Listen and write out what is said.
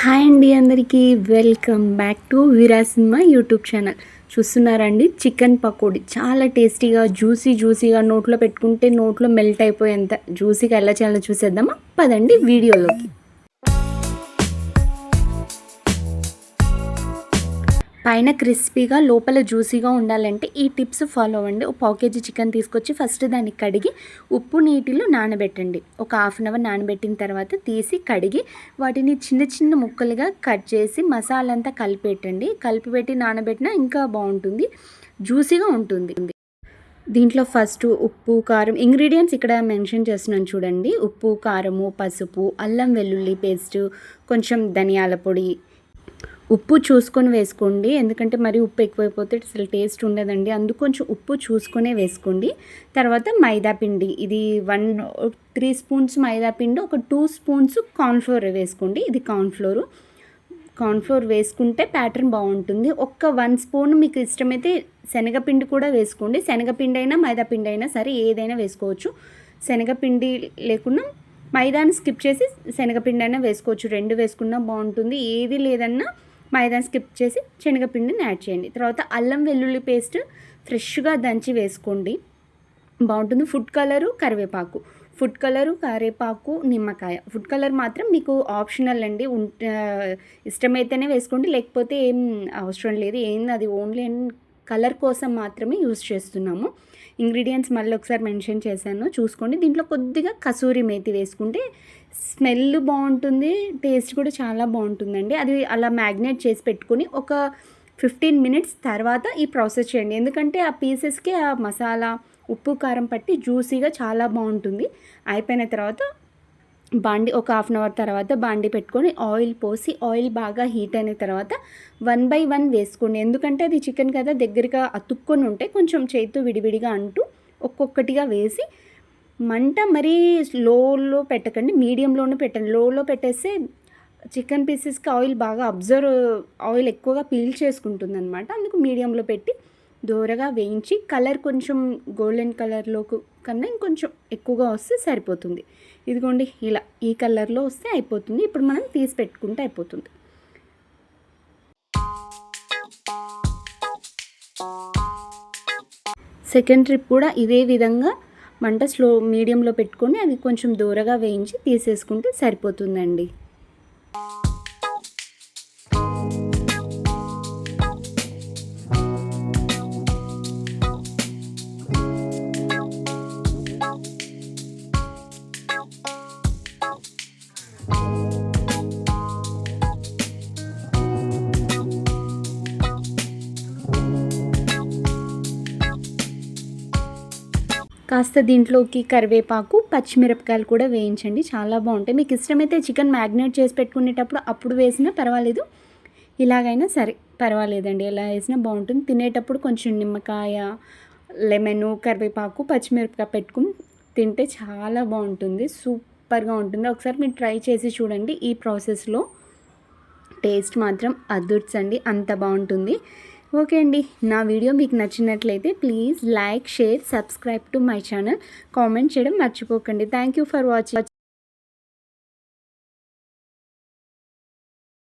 Hi అండి అందరికీ. Welcome back to Veerasimha cinema YouTube channel. చూస్తున్నారండి? చికెన్ పకోడీ. చాలా టేస్టీగా జ్యూసీ జ్యూసీగా నోట్లో పెట్టుకుంటే నోట్లో మెల్ట్ అయిపోయేంత. జ్యూసీగా ఎలా చేయాలో చూసేద్దామా? పదండి వీడియోలోకి. పైన క్రిస్పీగా లోపల జ్యూసీగా ఉండాలంటే ఈ టిప్స్ ఫాలో అవ్వండి. ఒక పావు కేజీ చికెన్ తీసుకొచ్చి ఫస్ట్ దాన్ని కడిగి ఉప్పు నీటిలో నానబెట్టండి. ఒక హాఫ్ అన్ అవర్ నానబెట్టిన తర్వాత తీసి కడిగి వాటిని చిన్న చిన్న ముక్కలుగా కట్ చేసి మసాలా అంతా కలిపెట్టండి కలిపిపెట్టి నానబెట్టినా ఇంకా బాగుంటుంది. జ్యూసీగా ఉంటుంది. దీంట్లో ఫస్ట్ ఉప్పు కారం ఇంగ్రీడియంట్స్ ఇక్కడ మెన్షన్ చేస్తున్నాను చూడండి. ఉప్పు కారము పసుపు అల్లం వెల్లుల్లి పేస్ట్ కొంచెం ధనియాల పొడి ఉప్పు చూసుకొని వేసుకోండి. ఎందుకంటే మరి ఉప్పు ఎక్కువైపోతే అసలు టేస్ట్ ఉండదండి. అందుకు కొంచెం ఉప్పు చూసుకొనే వేసుకోండి. తర్వాత మైదా పిండి. ఇది వన్ త్రీ స్పూన్స్ మైదా పిండి ఒక టూ స్పూన్స్ కార్న్ఫ్లోర్ వేసుకోండి. ఇది కార్న్ఫ్లోరు. కార్న్ఫ్లోర్ వేసుకుంటే ప్యాటర్న్ బాగుంటుంది. ఒక్క వన్ స్పూన్ మీకు ఇష్టమైతే శనగపిండి కూడా వేసుకోండి. శనగపిండి అయినా మైదా పిండి అయినా సరే ఏదైనా వేసుకోవచ్చు. శనగపిండి లేకుండా మైదాని స్కిప్ చేసి శనగపిండి అయినా వేసుకోవచ్చు. రెండు వేసుకున్నా బాగుంటుంది. ఏది లేదన్నా మైదాని స్కిప్ చేసి శనగపిండిని యాడ్ చేయండి. తర్వాత అల్లం వెల్లుల్లి పేస్ట్ ఫ్రెష్గా దంచి వేసుకోండి. బాగుంటుంది ఫుడ్ కలరు కరివేపాకు. ఫుడ్ కలరు కరివేపాకు నిమ్మకాయ. ఫుడ్ కలర్ మాత్రం మీకు ఆప్షనల్ అండి. ఇష్టమైతేనే వేసుకోండి. లేకపోతే ఏం అవసరం లేదు. ఏంది అది ఓన్లీ కలర్ కోసం మాత్రమే యూస్ చేస్తున్నాము. ఇంగ్రీడియంట్స్ మళ్ళీ ఒకసారి మెన్షన్ చేశాను. చూసుకోండి. దీంట్లో కొద్దిగా కసూరి మేతి వేసుకుంటే స్మెల్ బాగుంటుంది టేస్ట్ కూడా చాలా బాగుంటుందండి. అది అలా మ్యాగ్నేట్ చేసి పెట్టుకొని ఒక ఫిఫ్టీన్ మినిట్స్ తర్వాత ఈ ప్రాసెస్ చేయండి. ఎందుకంటే ఆ పీసెస్కి ఆ మసాలా ఉప్పు కారం పట్టి జ్యూసీగా చాలా బాగుంటుంది. అయిపోయిన తర్వాత బాండి ఒక హాఫ్ అన్ అవర్ తర్వాత బాండి పెట్టుకొని ఆయిల్ పోసి ఆయిల్ బాగా హీట్ అయిన తర్వాత వన్ బై వన్ వేసుకోండి. ఎందుకంటే అది చికెన్ కదా దగ్గరగా అతుక్కొని ఉంటే కొంచెం చేతితో విడివిడిగా అంటూ ఒక్కొక్కటిగా వేసి మంట మరీ లోలో పెట్టకండి మీడియంలోనే పెట్టండి. లోలో పెట్టేస్తే చికెన్ పీసెస్కి ఆయిల్ బాగా అబ్జర్వ్ ఆయిల్ ఎక్కువగా పీల్ చేసుకుంటుంది అనమాట అందుకు మీడియంలో పెట్టి దోరగా వేయించి కలర్ కొంచెం గోల్డెన్ కలర్లో కన్నా ఇంకొంచెం ఎక్కువగా వస్తే సరిపోతుంది. ఇదిగోండి ఇలా ఈ కలర్లో వస్తే అయిపోతుంది. ఇప్పుడు మనం తీసి పెట్టుకుంటే అయిపోతుంది. సెకండ్ ట్రిప్ కూడా ఇదే విధంగా మంట స్లో మీడియంలో పెట్టుకొని అది కొంచెం దూరగా వేయించి తీసేసుకుంటే సరిపోతుందండి. కాస్త దీంట్లోకి కరివేపాకు పచ్చిమిరపకాయలు కూడా వేయించండి. చాలా బాగుంటాయి. మీకు ఇష్టమైతే చికెన్ మ్యాగ్నేట్ చేసి పెట్టుకునేటప్పుడు అప్పుడు వేసినా పర్వాలేదు. ఇలాగైనా సరే పర్వాలేదండి. ఎలా వేసినా బాగుంటుంది. తినేటప్పుడు కొంచెం నిమ్మకాయ లెమన్ కరివేపాకు పచ్చిమిరపకాయ పెట్టుకుని తింటే చాలా బాగుంటుంది. సూప్ సూపర్గా ఉంటుంది. ఒకసారి మీరు ట్రై చేసి చూడండి. ఈ ప్రాసెస్లో టేస్ట్ మాత్రం అదుర్చండి అంత బాగుంటుంది. ఓకే అండి. నా వీడియో మీకు నచ్చినట్లయితే please like share subscribe to my channel. Comment చేయడం మర్చిపోకండి. Thank you for watching.